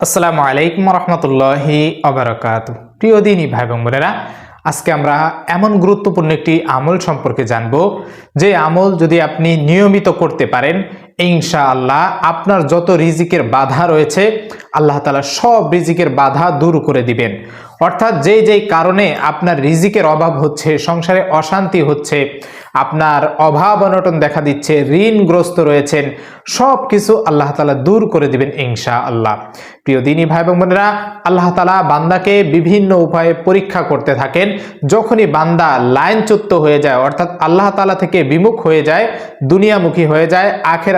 আসসালামু আলাইকুম রহমতুল্লাহি অবরাকাত। প্রিয় দিনী ভাই বোন বোনেরা, আজকে আমরা এমন গুরুত্বপূর্ণ একটি আমল সম্পর্কে জানব, যে আমল যদি আপনি নিয়মিত করতে পারেন ইনশা আল্লাহ আপনার যত রিজিকের বাধা রয়েছে, আল্লাহ তালা সব রিজিকের বাধা দূর করে দিবেন। অর্থাৎ যেই যেই কারণে আপনার রিজিকের অভাব হচ্ছে, সংসারে অশান্তি হচ্ছে, আপনার অভাব অনটন দেখা দিচ্ছে, ঋণগ্রস্ত রয়েছেন সব কিছু আল্লাহ তালা দূর করে দিবেন ইনশা আল্লাহ প্রিয় দিনী ভাই এবং বোনেরা, আল্লাহ তালা বান্দাকে বিভিন্ন উপায়ে পরীক্ষা করতে থাকেন। যখনই বান্দা লাইনচ্যুত হয়ে যায়, অর্থাৎ আল্লাহ তালা থেকে বিমুখ হয়ে যায়, দুনিয়ামুখী হয়ে যায়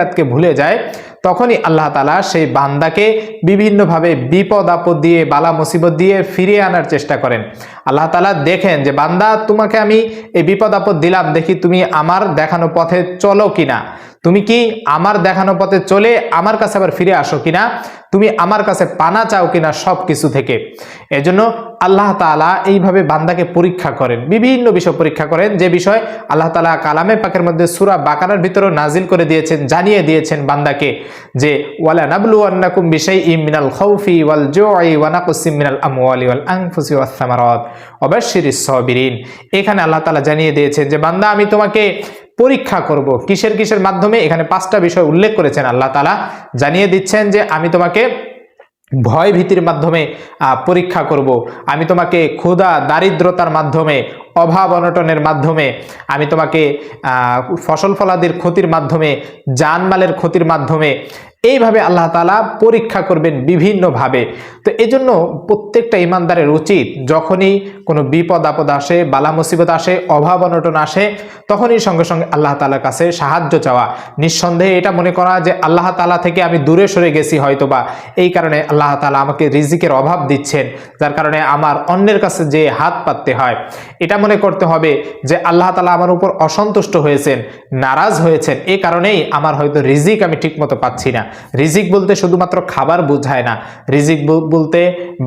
আখেরাতকে ভুলে যায় তখনই আল্লাহ তালা সেই বান্দাকে বিভিন্নভাবে বিপদ, আপদ দিয়ে, বালা, মুসিবত দিয়ে ফিরিয়ে আনার চেষ্টা করেন। আল্লাহ তালা দেখেন যে, বান্দা, তোমাকে আমি এই বিপদ, আপদ দিলাম, দেখি তুমি আমার দেখানো পথে চলো কিনা? তুমি কি আমার দেখানো পথে চলে আমার কাছে আবার ফিরে আসো কিনা? তুমি আমার কাছে পানা চাও কিনা সব কিছু থেকে? এজন্য আল্লাহ তালা এইভাবে বান্দাকে পরীক্ষা করেন, বিভিন্ন বিষয় পরীক্ষা করেন। যে বিষয় আল্লাহ তালা কালামে পাকের মধ্যে সুরা বাকারার ভিতরেও নাজিল করে দিয়েছেন, জানিয়ে দিয়েছেন বান্দাকে। যে, ওয়ালা নাবলু ইমিনাল খৌফি ওয়াল ওয়ানাকুসিম মিনাল ওয়াস সামারাত। সবিরিন। এখানে আল্লাহ তালা জানিয়ে দিয়েছেন যে, বান্দা, আমি তোমাকে পরীক্ষা করব। কিসের কিসের মাধ্যমে? এখানে পাঁচটা বিষয় উল্লেখ করেছেন আল্লাহ তালা জানিয়ে দিচ্ছেন যে, আমি তোমাকে ভয় ভীতির মাধ্যমে পরীক্ষা করব। আমি তোমাকে ক্ষুধা, দারিদ্রতার মাধ্যমে অভাব অনটনের মাধ্যমে আমি তোমাকে ফসল ফলাদির ক্ষতির মাধ্যমে, জানমালের ক্ষতির মাধ্যমে এইভাবে আল্লাহ তালা পরীক্ষা করবেন বিভিন্নভাবে। তো এজন্য প্রত্যেকটা ইমানদারের উচিত, যখনই কোনো বিপদ আপদ আসে, বালা মুসিবত আসে, অভাব অনটন আসে, তখনই সঙ্গে সঙ্গে আল্লাহ তালার কাছে সাহায্য চাওয়া। নিঃসন্দেহে এটা মনে করা যে আল্লাহ তালা থেকে আমি দূরে সরে গেছি হয়তোবা। এই কারণে আল্লাহ তালা আমাকে রিজিকের অভাব দিচ্ছেন, যার কারণে আমার অন্যের কাছে যে হাত পাততে হয়। এটা মনে করতে হবে যে আল্লাহ তালা আমার উপর অসন্তুষ্ট হয়েছেন, নারাজ হয়েছেন। এই কারণেই আমার হয়তো রিজিক আমি ঠিকমতো পাচ্ছি না। রিজিক বলতে শুধুমাত্র খাবার বোঝায় না। রিজিক বলতে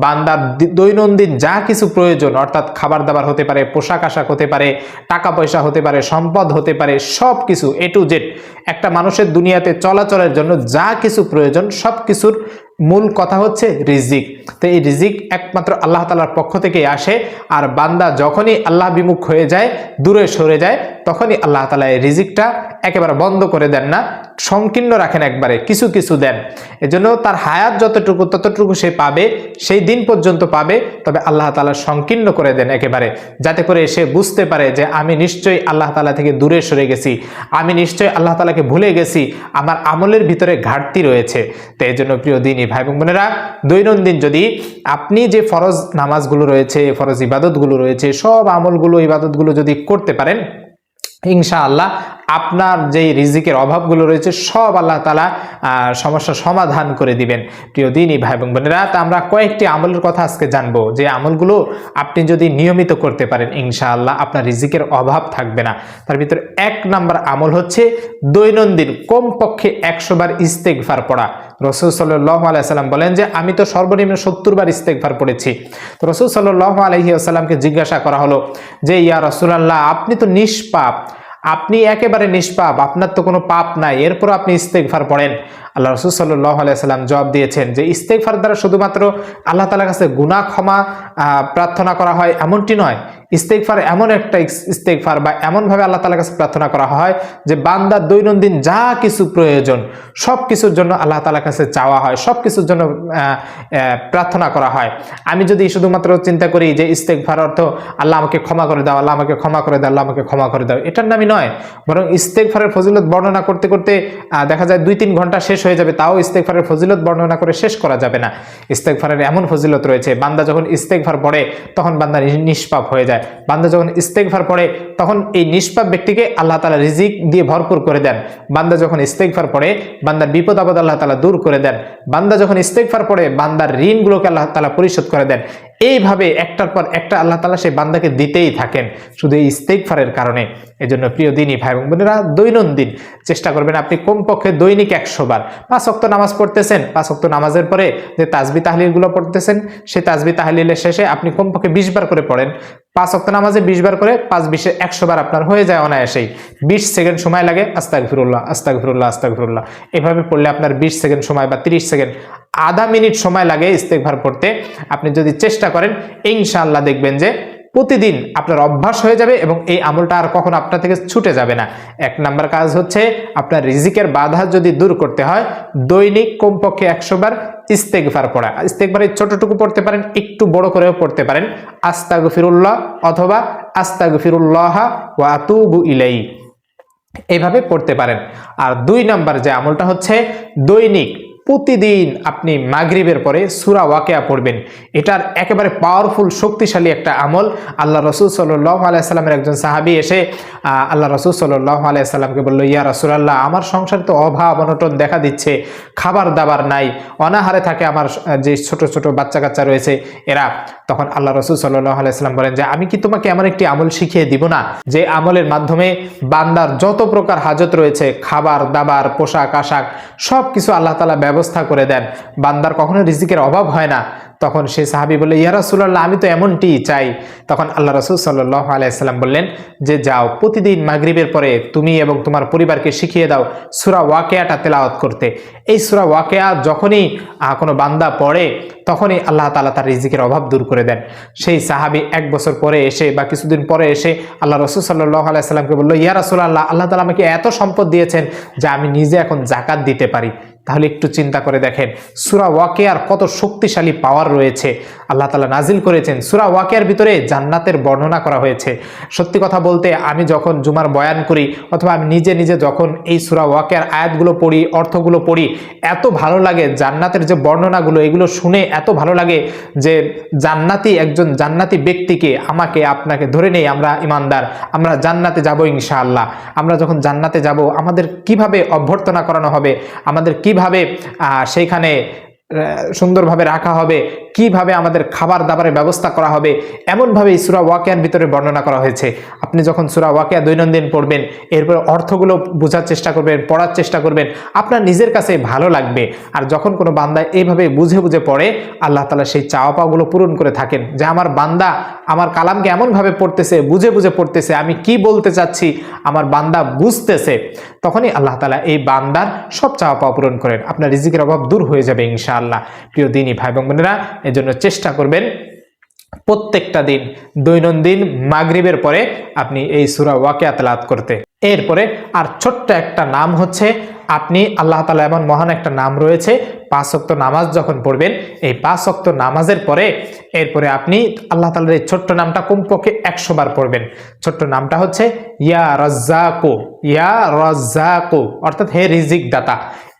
বান্দার দৈনন্দিন যা কিছু প্রয়োজন, অর্থাৎ খাবার দাবার হতে পারে, পোশাক আশাক হতে পারে, টাকা পয়সা হতে পারে, সম্পদ হতে পারে সব কিছু এ টু জেড একটা মানুষের দুনিয়াতে চলাচলের জন্য যা কিছু প্রয়োজন সব কিছুর মূল কথা হচ্ছে রিজিক। তো এই রিজিক একমাত্র আল্লাহ তালার পক্ষ থেকে আসে, আর বান্দা যখনই আল্লাহ বিমুখ হয়ে যায়, দূরে সরে যায়, তখনই আল্লাহ তালা এই রিজিকটা একেবারে বন্ধ করে দেন না, সংকীর্ণ রাখেন একবারে, কিছু কিছু দেন। এজন্য তার হায়াত যতটুকু, ততটুকু সে পাবে, সেই দিন পর্যন্ত পাবে, তবে আল্লাহ তালা সংকীর্ণ করে দেন একেবারে, যাতে করে সে বুঝতে পারে যে আমি নিশ্চয়ই আল্লাহ তালা থেকে দূরে সরে গেছি, আমি নিশ্চয়ই আল্লাহ তালাকে ভুলে গেছি, আমার আমলের ভিতরে ঘাটতি রয়েছে। তো এই জন্য প্রিয় দিনই ভাই বোনেরা দৈনন্দিন যদি আপনি যে ফরজ নামাজগুলো রয়েছে ফরজ ইবাদতগুলো রয়েছে সব আমলগুলো ইবাদতগুলো যদি করতে পারেন ইনশাআল্লাহ আপনার যেই রিজিকের অভাবগুলো রয়েছে সব আল্লাহ তালা আহ, সমস্যার সমাধান করে দিবেন। প্রিয় দিনই ভাই এবং বোনেরা তা আমরা কয়েকটি আমলের কথা আজকে জানব। যে আমলগুলো আপনি যদি নিয়মিত করতে পারেন ইনশাআল্লাহ আপনার রিজিকের অভাব থাকবে না। তার ভিতরে এক নাম্বার আমল হচ্ছে দৈনন্দিন কমপক্ষে একশো বার ইস্তেকভার পড়া। রসুল সাল্লাহ আলাইসাল্লাম বলেন যে, আমি তো সর্বনিম্ন সত্তর বার ইস্তেকভার পড়েছি। তো রসুল সাল্লাহ আলহি আসাল্লামকে জিজ্ঞাসা করা হলো যে, ইয়া রসুলাল্লাহ, আপনি তো নিষ্পাপ। আপনি একেবারে নিষ্পাপ। আপনার তো কোনো পাপ নাই। এরপর আপনি ইস্তেকভার পড়েন। আল্লাহ রসুল সাল্লাহ আলাইসাল্লাম জবাব দিয়েছেন যে ইস্তেকভার দ্বারা শুধুমাত্র আল্লাহ তালার কাছে গুনাহ ক্ষমা প্রার্থনা করা হয় এমনটি নয়। ইস্তেকফার এমন একটা ইস- ইস্তেকফার বা এমনভাবে আল্লাহ তালার কাছে প্রার্থনা করা হয় যে বান্দার দৈনন্দিন যা কিছু প্রয়োজন সব কিছুর জন্য আল্লাহ তালার কাছে চাওয়া হয় সব কিছুর জন্য প্রার্থনা করা হয়। আমি যদি শুধুমাত্র চিন্তা করি যে ইস্তেকফার অর্থ আল্লাহ আমাকে ক্ষমা করে দাও, আল্লাহ আমাকে ক্ষমা করে দাও, আল্লাহ আমাকে ক্ষমা করে দাও, এটার নামই নয়। বরং ইস্তেকফারের ফজিলত বর্ণনা করতে করতে দেখা যায় দুই তিন ঘণ্টা শেষ হয়ে যাবে, তাও ইস্তেকফারের ফজিলত বর্ণনা করে শেষ করা যাবে না। ইস্তেকফারের এমন ফজিলত রয়েছে, বান্দা যখন ইস্তেকফার পড়ে, তখন বান্দা নিষ্পাপ হয়ে যায়। বান্দা যখন ইস্তেকফার পড়ে, তখন এই নিষ্পাপ ব্যক্তিকে আল্লাহ তালা রিজিক দিয়ে ভরপুর করে দেন। বান্দা যখন ইস্তেকফার পড়ে, বান্দার বিপদ আপদ আল্লাহ তালা দূর করে দেন। বান্দা যখন ইস্তেকফার পড়ে, বান্দার ঋণগুলোকে আল্লাহ তালা পরিশোধ করে দেন। এইভাবে একটার পর একটা আল্লাহ তালা সেই বান্দাকে দিতেই থাকেন, শুধু এই ইস্তেকফারের কারণে। এজন্য প্রিয় দিনই ভাই এবং বোনেরা, দৈনন্দিন চেষ্টা করবেন আপনি কমপক্ষে দৈনিক একশো বার। পাঁচ অক্ত নামাজ পড়তেছেন, পাঁচ অক্ত নামাজের পরে যে তাজবি তাহলিলগুলো পড়তেছেন, সেই তাজবি তাহলিলের শেষে আপনি কমপক্ষে বিশ বার করে পড়েন। পাঁচ অক্ত নামাজে বিশ বার করে পাঁচ বিশে একশো বার আপনার হয়ে যায় অনায়াসেই। বিশ সেকেন্ড সময় লাগে আস্তাক ফিরুল্লাহ আস্তাক ফিরুল্লাহ আস্তাক ফিরুল্লাহ এভাবে পড়লে আপনার বিশ সেকেন্ড সময় বা তিরিশ সেকেন্ড, আধা মিনিট সময় লাগে ইস্তেকভার পড়তে। আপনি যদি চেষ্টা করেন, ইনশাআল্লাহ দেখবেন যে প্রতিদিন আপনার অভ্যাস হয়ে যাবে এবং এই আমলটা আর কখনো আপনার থেকে ছুটে যাবে না। এক নাম্বার কাজ হচ্ছে আপনার রিজিকের বাধা যদি দূর করতে হয়, দৈনিক কমপক্ষে একশো বার ইস্তেকভার পড়া। ইস্তেকবার ছোটটুকু পড়তে পারেন, একটু বড় করেও পড়তে পারেন। আস্তাগ ফিরুল্লাহ অথবা আস্তাগ ফিরুল্লাহ ওয়া আতুবু ইলাই এইভাবে পড়তে পারেন। আর দুই নাম্বার যে আমলটা হচ্ছে দৈনিক প্রতিদিন আপনি মাগরিবের পরে সুরা ওয়াকেয়া পড়বেন। এটার একেবারে পাওয়ারফুল শক্তিশালী একটা আমল। আল্লাহ রসুল সাল্লাহ আলাইসাল্লামের একজন সাহাবি এসে আল্লাহ রসুল সাল্লাহ আলাইসাল্লামকে বলল, ইয়া রসুলাল্লাহ, আমার সংসার তো অভাব, অনটন দেখা দিচ্ছে, খাবার দাবার নাই, অনাহারে থাকে আমার যে ছোট ছোট বাচ্চা কাচ্চা রয়েছে, এরা তখন আল্লাহ রসুল সাল্লাহ আলাইসাল্লাম বলেন যে, আমি কি তোমাকে এমন একটি আমল শিখিয়ে দিব না, যে আমলের মাধ্যমে বান্দার যত প্রকার হাজত রয়েছে, খাবার, দাবার, পোশাক, আশাক সব কিছু আল্লাহ তালা ব্যবস্থা করে দেন? বান্দার কখনো রিজিকের অভাব হয় না। তখন সে সাহাবি বলে ইয়া রাসুল্লাহ আমি তো এমনটি চাই। তখন আল্লাহ রসুল সাল্লাহ আলাইসাল্লাম বললেন, যে যাও, প্রতিদিন মাগরিবের পরে তুমি এবং তোমার পরিবারকে শিখিয়ে দাও সুরা ওয়াকেয়াটা তেলাওয়াত করতে। এই সুরা ওয়াকেয়া যখনই কোনো বান্দা পড়ে, তখনই আল্লাহ তালা তার রিজিকের অভাব দূর করে দেন। সেই সাহাবি এক বছর পরে এসে বা কিছুদিন পরে এসে আল্লাহ রসুল সাল্লাহ আলাইসাল্লামকে বলল, ইয়া রাসুল্লাহ আল্লাহ তালা আমাকে এত সম্পদ দিয়েছেন যে আমি নিজে এখন জাকাত দিতে পারি। তাহলে একটু চিন্তা করে দেখেন। সুরা ওয়াকেয়ার কত শক্তিশালী পাওয়ার রয়েছে। আল্লাহ তালা নাজিল করেছেন। সুরা ওয়াকেয়ার ভিতরে জান্নাতের বর্ণনা করা হয়েছে। সত্যি কথা বলতে আমি যখন জুমার বয়ান করি অথবা আমি নিজে নিজে যখন এই সুরা ওয়াকেয়ার আয়াতগুলো পড়ি, অর্থগুলো পড়ি, এত ভালো লাগে জান্নাতের যে বর্ণনাগুলো, এগুলো শুনে এত ভালো লাগে যে জান্নাতি একজন জান্নাতি ব্যক্তিকে আমাকে, আপনাকে ধরে নেই আমরা ইমানদার। আমরা জান্নাতে যাব ইনশাআল্লাহ। আমরা যখন জান্নাতে যাব, আমাদের কীভাবে অভ্যর্থনা করানো হবে? আমাদের কীভাবে আহ, সেইখানে সুন্দরভাবে রাখা হবে। কীভাবে আমাদের খাবার দাবারের ব্যবস্থা করা হবে? এমনভাবে সুরা ওয়াকিয়ার ভিতরে বর্ণনা করা হয়েছে। আপনি যখন সুরা ওয়াকিয়া দৈনন্দিন পড়বেন, এরপর অর্থগুলো বোঝার চেষ্টা করবেন, পড়ার চেষ্টা করবেন, আপনার নিজের কাছে ভালো লাগবে। আর যখন কোনো বান্দা এইভাবে বুঝে বুঝে পড়ে, আল্লাহ তালা সেই চাওয়া পাওয়াগুলো পূরণ করে থাকেন যে, আমার বান্দা আমার কালামকে এমনভাবে পড়তেছে, বুঝে বুঝে পড়তেছে, আমি কি বলতে চাচ্ছি? আমার বান্দা বুঝতেছে। তখনই আল্লাহ তালা এই বান্দার সব চাওয়া পাওয়া পূরণ করেন। আপনার রিজিকের অভাব দূর হয়ে যাবে ইনশাআল্লাহ। প্রিয় দিনই ভাই বোনেরা এজন্য চেষ্টা করবেন প্রত্যেকটা দিন দৈনন্দিন মাগরিবের পরে আপনি এই সুরা ওয়াকে আতলাত করতে। এরপরে আর ছোট্ট একটা নাম হচ্ছে, আপনি আল্লাহ তালা এমন মহান একটা নাম রয়েছে, পাঁচ অক্ত নামাজ যখন পড়বেন, এই পাঁচ অক্ত নামাজের পরে এরপরে আপনি আল্লাহ তালার এই ছোট্ট নামটা কমপক্ষে একশো বার পড়বেন। ছোট্ট নামটা হচ্ছে ইয়া রাজ্জাকো ইয়া রাজ্জাকো, অর্থাৎ হে রিজিক দাতা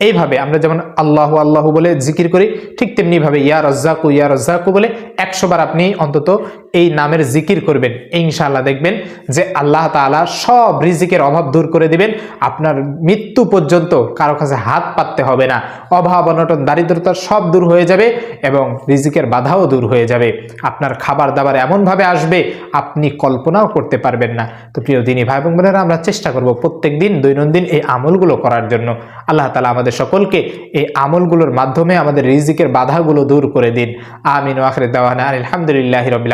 এইভাবে আমরা যেমন আল্লাহ আল্লাহ বলে জিকির করি, ঠিক তেমনিভাবে ইয়া রজ্জাকু ইয়া রজ্জাকু বলে একশো বার আপনি অন্তত এই নামের জিকির করবেন। ইনশাআল্লাহ দেখবেন যে আল্লাহ তাআলা সব রিজিকের অভাব দূর করে দিবেন। আপনার মৃত্যু পর্যন্ত কারও কাছে হাত পাততে হবে না। অভাব, অনটন, দারিদ্রতা সব দূর হয়ে যাবে এবং রিজিকের বাধাও দূর হয়ে যাবে। আপনার খাবার দাবার এমনভাবে আসবে, আপনি কল্পনাও করতে পারবেন না। তো প্রিয় দিনী ভাই এবং বোনেরা, আমরা চেষ্টা করব প্রত্যেক দিন দৈনন্দিন এই আমলগুলো করার জন্য। আল্লাহ তালা আমাদের সকলকে এই আমলগুলোর মাধ্যমে আমাদের রিজিকের বাধাগুলো দূর করে দিন। আমিন ওয়াখরে দাওয়ানা আলহামদুলিল্লাহ রবিল